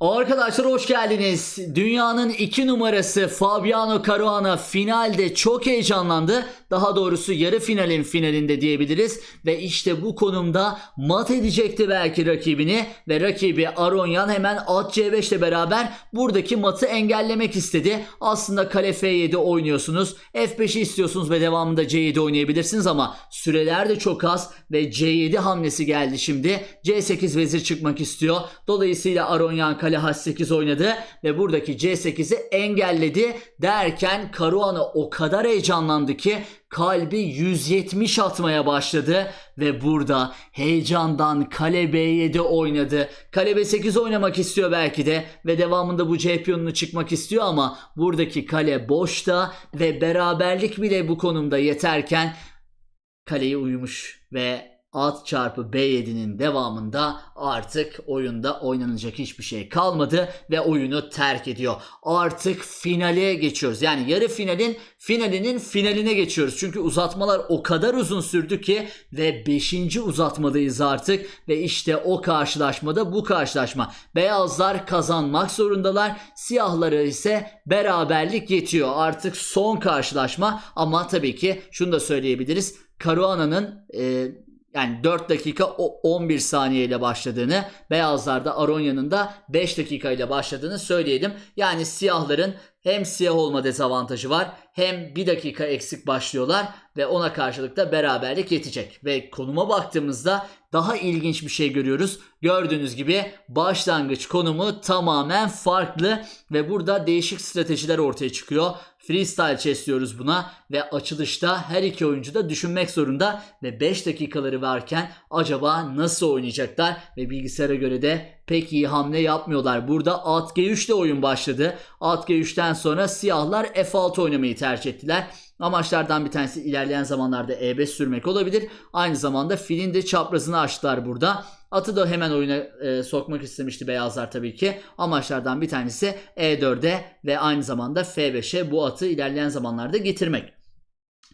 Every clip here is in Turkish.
Arkadaşlar hoş geldiniz. Dünyanın iki numarası Fabiano Caruana finalde çok heyecanlandı. Daha doğrusu yarı finalin finalinde diyebiliriz. Ve işte bu konumda mat edecekti belki rakibini. Ve rakibi Aronyan hemen at C5 ile beraber buradaki matı engellemek istedi. Aslında kale F7 oynuyorsunuz. F5'i istiyorsunuz ve devamında C7 oynayabilirsiniz ama süreler de çok az. Ve C7 hamlesi geldi şimdi. C8 vezir çıkmak istiyor. Dolayısıyla Aronyan kale H8 oynadı ve buradaki C8'i engelledi derken Caruana o kadar heyecanlandı ki kalbi 170 atmaya başladı ve burada heyecandan kale B7 oynadı. Kale B8 oynamak istiyor belki de ve devamında bu C çıkmak istiyor ama buradaki kale boşta ve beraberlik bile bu konumda yeterken kaleyi uyumuş ve at çarpı B7'nin devamında artık oyunda oynanacak hiçbir şey kalmadı ve oyunu terk ediyor. Artık finale geçiyoruz. Yani yarı finalin finalinin finaline geçiyoruz. Çünkü uzatmalar o kadar uzun sürdü ki ve 5. uzatmadayız artık ve işte o karşılaşmada bu karşılaşma. Beyazlar kazanmak zorundalar. Siyahlara ise beraberlik yetiyor. Artık son karşılaşma ama tabii ki şunu da söyleyebiliriz. Caruana'nın e, yani 4 dakika o 11 saniye ile başladığını, beyazlarda Aronya'nın da 5 dakika ile başladığını söyleyelim. Yani siyahların hem siyah olma dezavantajı var hem 1 dakika eksik başlıyorlar ve ona karşılık da beraberlik yetecek. Ve konuma baktığımızda daha ilginç bir şey görüyoruz. Gördüğünüz gibi başlangıç konumu tamamen farklı ve burada değişik stratejiler ortaya çıkıyor. Freestyle chess diyoruz buna ve açılışta her iki oyuncu da düşünmek zorunda ve 5 dakikaları varken acaba nasıl oynayacaklar ve bilgisayara göre de pek iyi hamle yapmıyorlar. Burada at G3 ile oyun başladı. At G3'ten sonra siyahlar F6 oynamayı tercih ettiler. Amaçlardan bir tanesi ilerleyen zamanlarda E5 sürmek olabilir. Aynı zamanda filin de çaprazını açtılar burada. Atı da hemen oyuna e, sokmak istemişti beyazlar tabii ki. Amaçlardan bir tanesi E4'e ve aynı zamanda F5'e bu atı ilerleyen zamanlarda getirmek.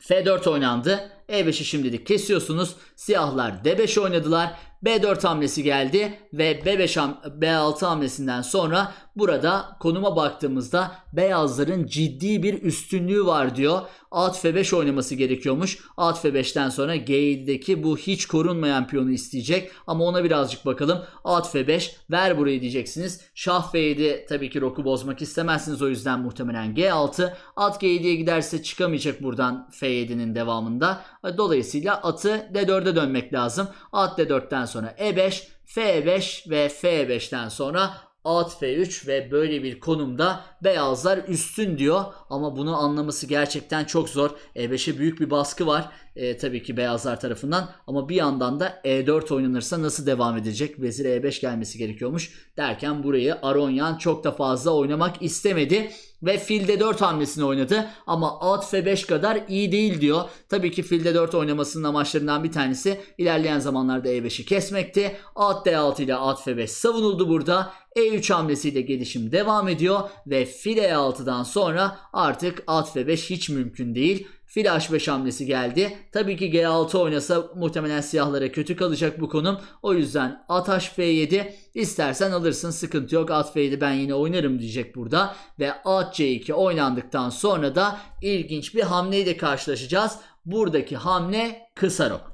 F4 oynandı. E5'i şimdilik kesiyorsunuz. Siyahlar D5 oynadılar. B4 hamlesi geldi ve B5 ham- B6 hamlesinden sonra burada konuma baktığımızda beyazların ciddi bir üstünlüğü var diyor. At F5 oynaması gerekiyormuş. At F5'ten sonra G7'deki bu hiç korunmayan piyonu isteyecek ama ona birazcık bakalım. At F5 ver burayı diyeceksiniz. Şah F7 tabii ki roku bozmak istemezsiniz o yüzden muhtemelen G6. At G7'ye giderse çıkamayacak buradan F7'nin devamında. Dolayısıyla atı D4'e dönmek lazım. At D4'ten sonra E5, F5 ve F5'ten sonra at F3 ve böyle bir konumda beyazlar üstün diyor ama bunu anlaması gerçekten çok zor. E5'e büyük bir baskı var e, tabii ki beyazlar tarafından ama bir yandan da E4 oynanırsa nasıl devam edecek? Vezir E5 gelmesi gerekiyormuş derken burayı Aronyan çok da fazla oynamak istemedi ve fil D4 hamlesini oynadı ama at F5 kadar iyi değil diyor. Tabii ki fil D4 oynamasının amaçlarından bir tanesi ilerleyen zamanlarda E5'i kesmekti. At D6 ile at F5 savunuldu burada. E3 hamlesiyle gelişim devam ediyor ve fil E6'dan sonra artık at F5 hiç mümkün değil. Fil H5 hamlesi geldi. Tabii ki G6 oynasa muhtemelen siyahlara kötü kalacak bu konum. O yüzden at H7 istersen alırsın sıkıntı yok. At F7 ben yine oynarım diyecek burada. Ve at C2 oynandıktan sonra da ilginç bir hamleyle karşılaşacağız. Buradaki hamle kısa rok.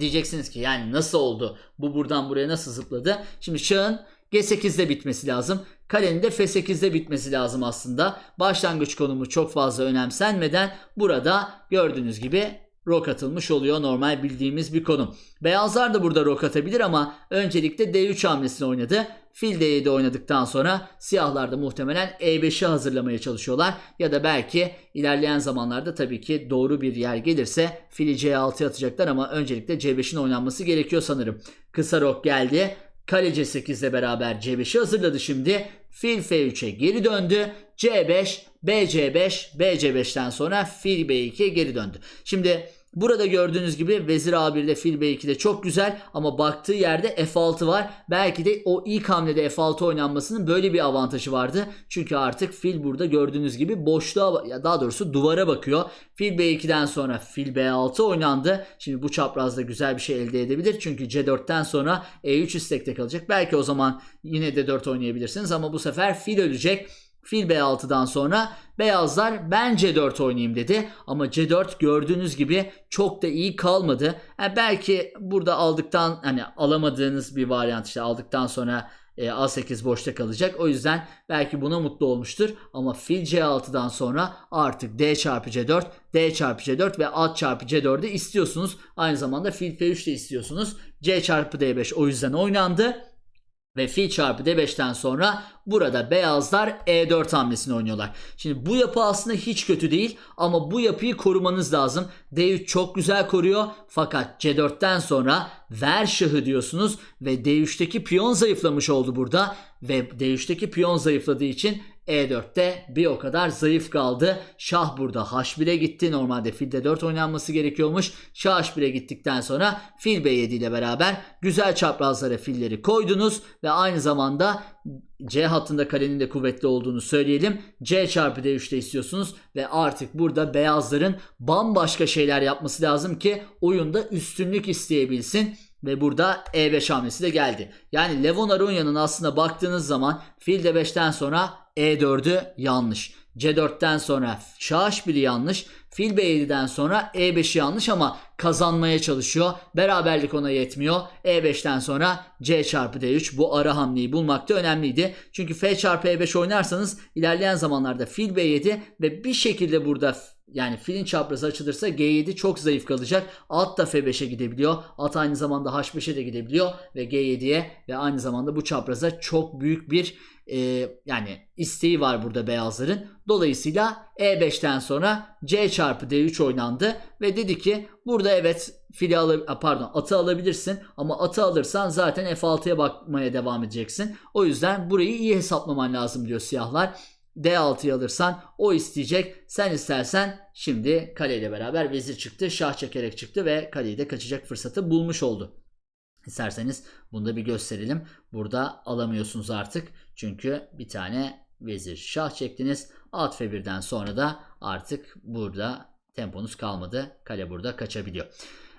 Diyeceksiniz ki yani nasıl oldu? Bu buradan buraya nasıl zıpladı? Şimdi şahın G8'de bitmesi lazım. Kalenin de F8'de bitmesi lazım aslında. Başlangıç konumu çok fazla önemsenmeden burada gördüğünüz gibi rok atılmış oluyor. Normal bildiğimiz bir konum. Beyazlar da burada rok atabilir ama öncelikle D3 hamlesini oynadı. Fil D7 oynadıktan sonra siyahlar da muhtemelen E5'i hazırlamaya çalışıyorlar. Ya da belki ilerleyen zamanlarda tabii ki doğru bir yer gelirse fili C6'ya atacaklar ama öncelikle C5'in oynanması gerekiyor sanırım. Kısa rok geldi. Kale C8 ile beraber C5'i hazırladı şimdi. Fil F3'e geri döndü. C5, BC5, BC5'ten sonra fil B2'ye geri döndü. Şimdi Burada gördüğünüz gibi vezir A1'de fil B2'de çok güzel ama baktığı yerde F6 var. Belki de o ilk hamlede F6 oynanmasının böyle bir avantajı vardı. Çünkü artık fil burada gördüğünüz gibi boşluğa ya daha doğrusu duvara bakıyor. Fil B2'den sonra fil B6 oynandı. Şimdi bu çaprazda güzel bir şey elde edebilir. Çünkü C4'ten sonra E3 istekte kalacak. Belki o zaman yine de 4 oynayabilirsiniz ama bu sefer fil ölecek. Fil B6'dan sonra beyazlar ben C4 oynayayım dedi. Ama C4 gördüğünüz gibi çok da iyi kalmadı. Yani belki burada aldıktan hani alamadığınız bir varyant işte aldıktan sonra e, A8 boşta kalacak. O yüzden belki buna mutlu olmuştur. Ama fil C6'dan sonra artık D çarpı C4, D çarpı C4 ve at çarpı C4'ü istiyorsunuz. Aynı zamanda fil F3 de istiyorsunuz. C çarpı D5 o yüzden oynandı. Ve fil çarpı D5'ten sonra burada beyazlar E4 hamlesini oynuyorlar. Şimdi bu yapı aslında hiç kötü değil ama bu yapıyı korumanız lazım. D3 çok güzel koruyor fakat C4'ten sonra ver şahı diyorsunuz ve D3'teki piyon zayıflamış oldu burada ve D3'teki piyon zayıfladığı için E4'te bir o kadar zayıf kaldı. Şah burada H1'e gitti. Normalde fil D4 oynanması gerekiyormuş. Şah H1'e gittikten sonra fil B7 ile beraber güzel çaprazlara filleri koydunuz ve aynı zamanda C hattında kalenin de kuvvetli olduğunu söyleyelim. C çarpı D3'te istiyorsunuz ve artık burada beyazların bambaşka şeyler yapması lazım ki oyunda üstünlük isteyebilsin. Ve burada E5 hamlesi de geldi. Yani Levon Aronya'nın aslında baktığınız zaman fil D5'ten sonra E4'ü yanlış. C4'ten sonra Şah H1'i yanlış. Fil B7'den sonra E5'i yanlış ama kazanmaya çalışıyor. Beraberlik ona yetmiyor. E5'ten sonra C çarpı D3 bu ara hamleyi bulmakta önemliydi. Çünkü F çarpı E5 oynarsanız ilerleyen zamanlarda fil B7 ve bir şekilde burada yani filin çaprazı açılırsa G7 çok zayıf kalacak. At da F5'e gidebiliyor. At aynı zamanda H5'e de gidebiliyor ve G7'ye ve aynı zamanda bu çapraza çok büyük bir e, yani isteği var burada beyazların. Dolayısıyla E5'ten sonra C çarpı D3 oynandı ve dedi ki burada evet fili al pardon atı alabilirsin ama atı alırsan zaten F6'ya bakmaya devam edeceksin. O yüzden burayı iyi hesaplaman lazım diyor siyahlar. D6'yı alırsan o isteyecek. Sen istersen şimdi kaleyle beraber vezir çıktı. Şah çekerek çıktı ve kaleyi de kaçacak fırsatı bulmuş oldu. İsterseniz bunu da bir gösterelim. Burada alamıyorsunuz artık. Çünkü bir tane vezir şah çektiniz. At F1'den sonra da artık burada temponuz kalmadı. Kale burada kaçabiliyor.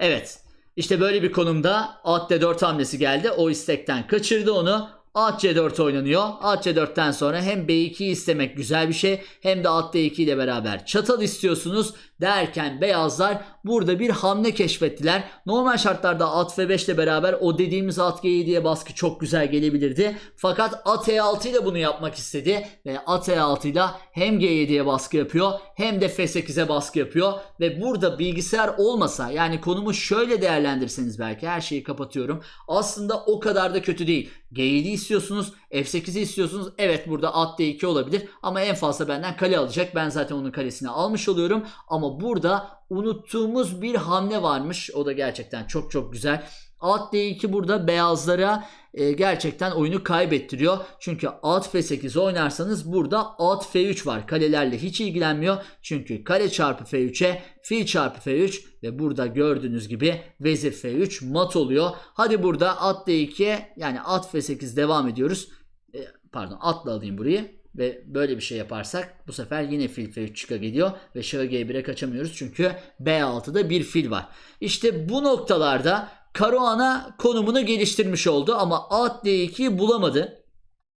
Evet işte böyle bir konumda at D4 hamlesi geldi. O istekten kaçırdı onu. At C4 oynanıyor. At C4'ten sonra hem B2'yi istemek güzel bir şey hem de at D2 ile beraber çatal istiyorsunuz derken beyazlar burada bir hamle keşfettiler. Normal şartlarda at F5 ile beraber o dediğimiz at G7'ye baskı çok güzel gelebilirdi. Fakat at E6 ile bunu yapmak istedi ve at E6 ile hem G7'ye baskı yapıyor hem de F8'e baskı yapıyor ve burada bilgisayar olmasa yani konumu şöyle değerlendirseniz belki her şeyi kapatıyorum. Aslında o kadar da kötü değil. G7 istiyorsunuz, F8'i istiyorsunuz. Evet burada at D2 olabilir ama en fazla benden kale alacak. Ben zaten onun kalesini almış oluyorum. Ama burada unuttuğumuz bir hamle varmış. O da gerçekten çok çok güzel. At D2 burada beyazlara e, gerçekten oyunu kaybettiriyor. Çünkü at F8 oynarsanız burada at F3 var. Kalelerle hiç ilgilenmiyor. Çünkü kale çarpı F3'e fil çarpı F3 ve burada gördüğünüz gibi vezir F3 mat oluyor. Hadi burada at D2'ye yani at F8 devam ediyoruz. E, pardon atla alayım burayı. Ve böyle bir şey yaparsak bu sefer yine fil F3 çıka geliyor ve şahı G1'e kaçamıyoruz çünkü B6'da bir fil var. İşte bu noktalarda Karahan'a konumunu geliştirmiş oldu ama at D2'yi bulamadı.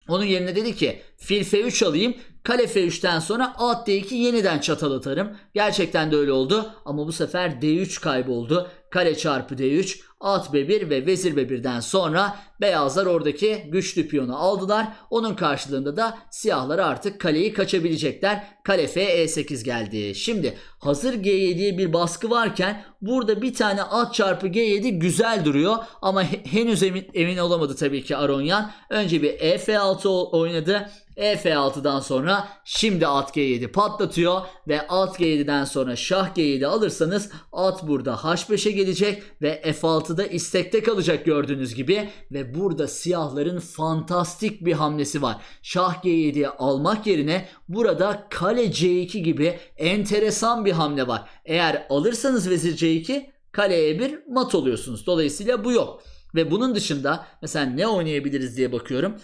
Onun yerine dedi ki fil F3 alayım. Kale F3'ten sonra at D2 yeniden çatal atarım. Gerçekten de öyle oldu ama bu sefer D3 kayboldu. Kale çarpı D3, at B1 ve vezir B1'den sonra beyazlar oradaki güçlü piyonu aldılar. Onun karşılığında da siyahlar artık kaleyi kaçabilecekler. Kale F E8 geldi. Şimdi hazır G7'ye bir baskı varken burada bir tane at çarpı G7 güzel duruyor ama henüz emin, emin olamadı tabii ki Aronyan. Önce bir EF6 oynadı. E F6'dan sonra şimdi at G7 patlatıyor ve at G7'den sonra şah G7 alırsanız at burada H5'e gelecek ve F6'da istekte kalacak gördüğünüz gibi ve burada siyahların fantastik bir hamlesi var. Şah G7'yi almak yerine burada kale C2 gibi enteresan bir hamle var. Eğer alırsanız vezir C2 kale E1 mat oluyorsunuz. Dolayısıyla bu yok. Ve bunun dışında mesela ne oynayabiliriz diye bakıyorum.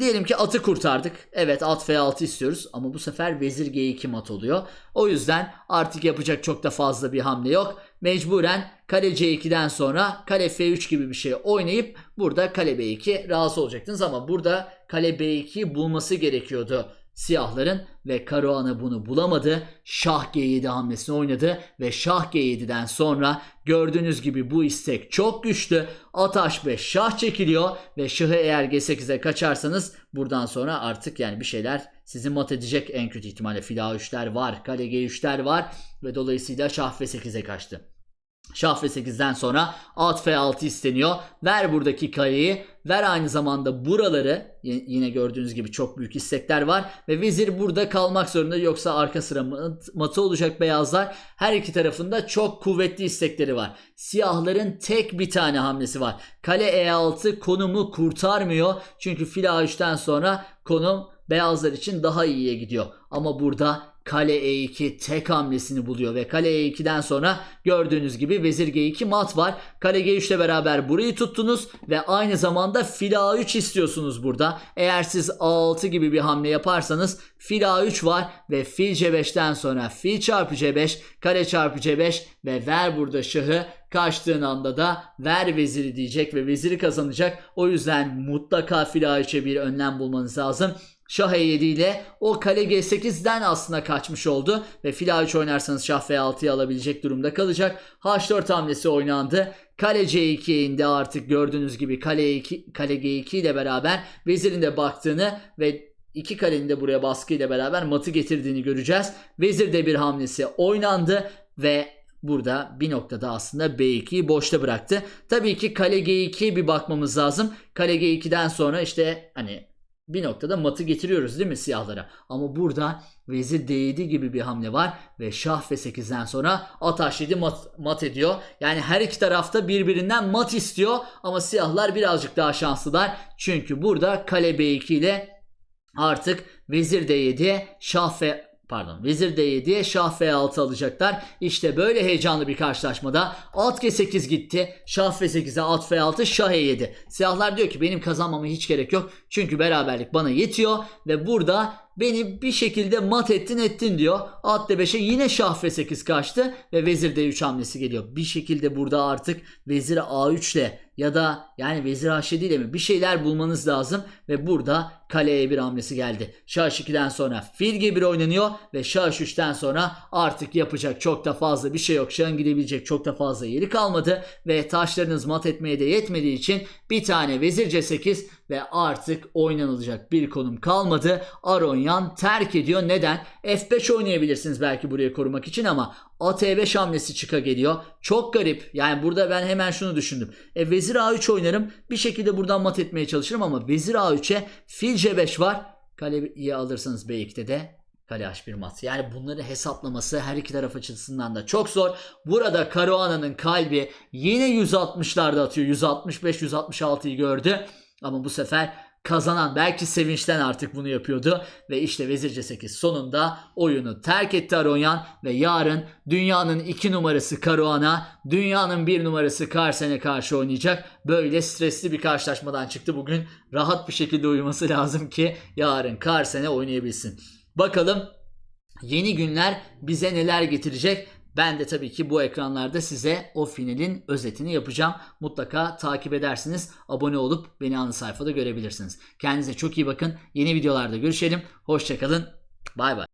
Diyelim ki atı kurtardık. Evet at F6 istiyoruz ama bu sefer vezir G2 mat oluyor. O yüzden artık yapacak çok da fazla bir hamle yok. Mecburen kale C2'den sonra kale F3 gibi bir şey oynayıp burada kale B2 razı olacaktınız ama burada kale B2 bulması gerekiyordu siyahların ve Karahan'a bunu bulamadı. Şah G7 hamlesini oynadı ve Şah G7'den sonra gördüğünüz gibi bu istek çok güçlü. At H5 şah çekiliyor ve şahı eğer G8'e kaçarsanız buradan sonra artık yani bir şeyler sizi mat edecek en kötü ihtimalle fil A3'ler var, kale G3'ler var ve dolayısıyla şah F8'e kaçtı. Şah F8'den sonra at F6 isteniyor. Ver buradaki kaleyi. Ver aynı zamanda buraları. Yine gördüğünüz gibi çok büyük istekler var. Ve vezir burada kalmak zorunda. Yoksa arka sıra mat- matı olacak beyazlar. Her iki tarafında çok kuvvetli istekleri var. Siyahların tek bir tane hamlesi var. Kale E6 konumu kurtarmıyor. Çünkü fil A3'ten sonra konum beyazlar için daha iyiye gidiyor. Ama burada kale E2 tek hamlesini buluyor ve kale E2'den sonra gördüğünüz gibi vezir G2 mat var. Kale G3 ile beraber burayı tuttunuz ve aynı zamanda fil A3 istiyorsunuz burada. Eğer siz A6 gibi bir hamle yaparsanız fil A3 var ve fil C5'ten sonra fil çarpı C5, kare çarpı C5 ve ver burada şahı kaçtığın anda da ver veziri diyecek ve veziri kazanacak. O yüzden mutlaka fil A3'e bir önlem bulmanız lazım. Şah E7 ile o kale G8'den aslında kaçmış oldu ve fil A3 oynarsanız şah F6'yı alabilecek durumda kalacak. H4 hamlesi oynandı. Kale C2'ye indi artık gördüğünüz gibi kale, E2, kale G2 ile beraber vezirin de baktığını ve iki kalenin de buraya baskı ile beraber matı getirdiğini göreceğiz. Vezir de bir hamlesi oynandı ve burada bir noktada aslında B2'yi boşta bıraktı. Tabii ki kale G2'ye bir bakmamız lazım. Kale G2'den sonra işte hani bir noktada matı getiriyoruz değil mi siyahlara? Ama burada vezir D7 gibi bir hamle var ve şah F8'den sonra at H7 mat, mat ediyor. Yani her iki tarafta birbirinden mat istiyor ama siyahlar birazcık daha şanslılar. Çünkü burada kale B2 ile artık vezir D7'ye şah F pardon vezir D7'ye şah F6 alacaklar. İşte böyle heyecanlı bir karşılaşmada at G8 gitti. Şah F8'e at F6 şah E7. Siyahlar diyor ki benim kazanmama hiç gerek yok. Çünkü beraberlik bana yetiyor ve burada beni bir şekilde mat ettin ettin diyor. At D5'e yine şah F8 kaçtı ve vezir D3 hamlesi geliyor. Bir şekilde burada artık vezir A3 ile ya da yani vezir H7 ile mi bir şeyler bulmanız lazım ve burada kale E1 hamlesi geldi. Şah H2'den sonra fil G1 oynanıyor ve şah H3'ten sonra artık yapacak çok da fazla bir şey yok. Şahın gidebilecek çok da fazla yeri kalmadı ve taşlarınız mat etmeye de yetmediği için bir tane vezir C8 ve artık oynanılacak bir konum kalmadı. Aronyan terk ediyor. Neden? F5 oynayabilirsiniz belki buraya korumak için ama at E5 hamlesi çıka geliyor. Çok garip. Yani burada ben hemen şunu düşündüm. E, vezir A3 oynarım. Bir şekilde buradan mat etmeye çalışırım ama vezir A3'e fil C5 var. Kaleyi alırsanız B2'de de kale H1 mat. Yani bunları hesaplaması her iki taraf açısından da çok zor. Burada Caruana'nın kalbi yine 160'larda atıyor. 165-166'yı gördü. Ama bu sefer kazanan belki sevinçten artık bunu yapıyordu ve işte Vezir C8 sonunda oyunu terk etti Aronyan ve yarın dünyanın 2 numarası Caruana dünyanın 1 numarası Carsen'e karşı oynayacak. Böyle stresli bir karşılaşmadan çıktı bugün. Rahat bir şekilde uyuması lazım ki yarın Carsen'e oynayabilsin. Bakalım yeni günler bize neler getirecek? Ben de tabii ki bu ekranlarda size o finalin özetini yapacağım. Mutlaka takip edersiniz. Abone olup beni ana sayfada görebilirsiniz. Kendinize çok iyi bakın. Yeni videolarda görüşelim. Hoşçakalın. Bay bay.